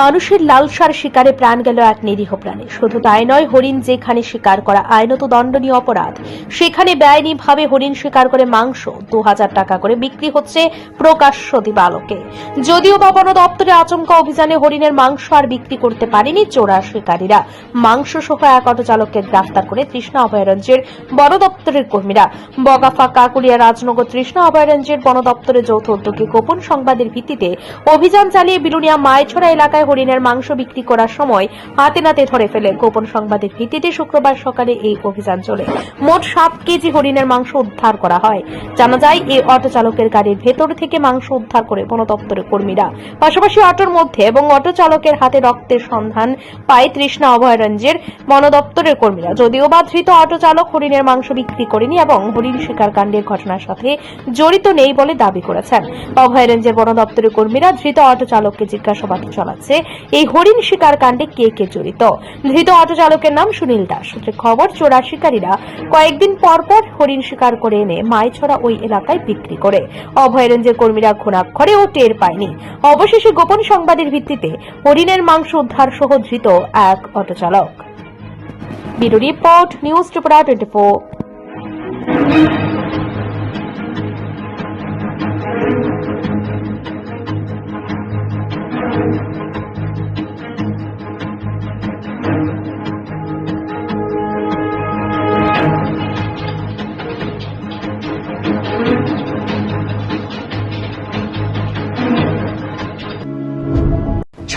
মানুষের লালসার শিকারে প্রাণ গেল এক নিরীহ প্রাণী। শুধু তাই নয়, হরিণ যেখানে শিকার করা আইনত দণ্ডনীয় অপরাধ, সেখানে বেআইনিভাবে হরিণ শিকার করে মাংস দু হাজার টাকা করে বিক্রি হচ্ছে প্রকাশ্য দিবালোকে। যদিও বা বন দপ্তরে আচমকা অভিযানে হরিণের মাংস আর বিক্রি করতে পারেনি চোরা শিকারীরা। মাংস সহ এক অটো চালককে গ্রেফতার করে তৃষ্ণা অভয়ারণ্যের বন দপ্তরের কর্মীরা। বগাফা, কাকুলিয়া, রাজনগর তৃষ্ণা অভয়ারণ্যের বন দপ্তরের যৌথ উদ্যোগে গোপন সংবাদের ভিত্তিতে অভিযান চালিয়ে বিলুনিয়া মায়ছড়া এলাকায় হরিণের মাংস বিক্রি করার সময় হাতে নাতে ধরে ফেলে গোপন সংবাদের ভিত্তিতে শুক্রবার সকালে এই অভিযান চলে। মোট সাত কেজি হরিণের মাংস উদ্ধার করা হয়। জানা যায়, এই অটো চালকের গাড়ির ভেতর থেকে মাংস উদ্ধার করে বন দপ্তরের কর্মীরা। পাশাপাশি অটোর মধ্যে এবং অটো চালকের হাতে রক্তের সন্ধান পায় তৃষ্ণা অভয়ারণ্যের বন দপ্তরের কর্মীরা। যদিও বা ধৃত অটো চালক হরিণের মাংস বিক্রি করেনি এবং হরিণ শিকার কাণ্ডের ঘটনার সাথে জড়িত নেই বলে দাবি করেছেন। অভয়ারণ্যের বন দপ্তরের কর্মীরা ধৃত অটো চালককে জিজ্ঞাসাবাদ চালাচ্ছে এই হরিণ শিকার কাণ্ডে কে কে জড়িত? ধৃত অটো চালকের নাম সুনীল দাস। সূত্রে খবর, চোরা শিকারীরা কয়েকদিন পর পর হরিণ শিকার করে এনে মাইছড়া ওই এলাকায় বিক্রি করে। অভয়ারণ্যের কর্মীরা ঘুণাক্ষরে ও টের পায়নি। অবশেষে গোপন সংবাদের ভিত্তিতে হরিণের মাংস উদ্ধার সহ ধৃত এক অটো চালক। Bureau report, news Tripura twenty